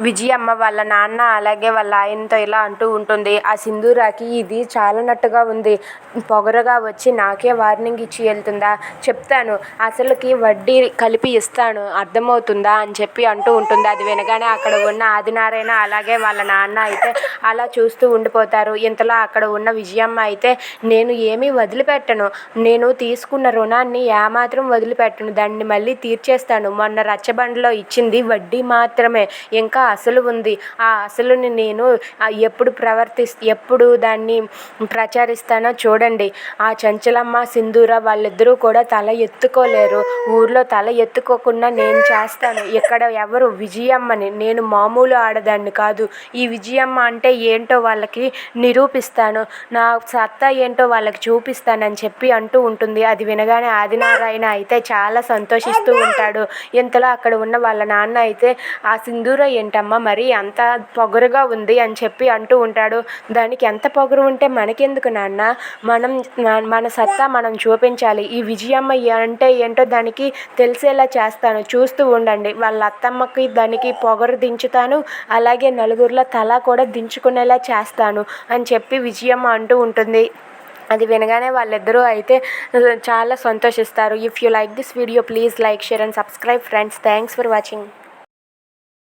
విజయమ్మ వాళ్ళ నాన్న అలాగే వాళ్ళ ఆయనతో ఇలా అంటూ ఉంటుంది. ఆ సింధూరాకి ఇది చాలనట్టుగా ఉంది. పొగరగా వచ్చి నాకే వార్నింగ్ ఇచ్చి వెళ్తుందా? చెప్తాను. అసలుకి వడ్డీ కలిపి ఇస్తాను. అర్థమవుతుందా? అని చెప్పి అంటూ ఉంటుంది. అది వినగానే అక్కడ ఉన్న ఆదినారాయణ అలాగే వాళ్ళ నాన్న అయితే అలా చూస్తూ ఉండిపోతారు. ఇంతలో అక్కడ ఉన్న విజయమ్మ అయితే నేను ఏమీ వదిలిపెట్టను. నేను తీసుకున్న రుణాన్ని ఏమాత్రం వదిలిపెట్టను. దాన్ని మళ్ళీ తీర్చేస్తాను. మొన్న రచ్చబండలో ఇచ్చింది వడ్డీ మాత్రమే. ఇంకా అసలు ఉంది. ఆ అసలుని నేను ఎప్పుడు ప్రవర్తిస్ ఎప్పుడు దాన్ని ప్రచారిస్తానో చూడండి. ఆ చంచలమ్మ సింధూర వాళ్ళిద్దరూ కూడా తల ఎత్తుకోలేరు. ఊర్లో తల ఎత్తుకోకుండా నేను చేస్తాను. ఇక్కడ ఎవరు? విజయమ్మని. నేను మామూలు ఆడదాన్ని కాదు. ఈ విజయమ్మ అంటే ఏంటో వాళ్ళకి నిరూపిస్తాను. నా సత్తా ఏంటో వాళ్ళకి చూపిస్తానని చెప్పి అంటూ ఉంటుంది. అది వినగానే ఆదినారాయణ అయితే చాలా సంతోషిస్తూ ఉంటాడు. ఇంతలో అక్కడ ఉన్న వాళ్ళ నాన్న అయితే ఆ సింధూర ఏంటమ్మా మరి అంత పొగరుగా ఉంది అని చెప్పి అంటూ ఉంటాడు. దానికి ఎంత పొగరు ఉంటే మనకెందుకు నాన్న? మనం మన సత్తా మనం చూపించాలి. ఈ విజయమ్మ అంటే ఏంటో దానికి తెలిసేలా చేస్తాను. చూస్తూ ఉండండి. వాళ్ళ అత్తమ్మకి దానికి పొగరు దించుతాను. అలాగే నలుగురిలో తల కూడా దించుకునేలా చేస్తాను అని చెప్పి విజయమ్మ అంటూ ఉంటుంది. అది వినగానే వాళ్ళిద్దరూ అయితే చాలా సంతోషిస్తారు. If you like this video please like share and subscribe friends thanks for watching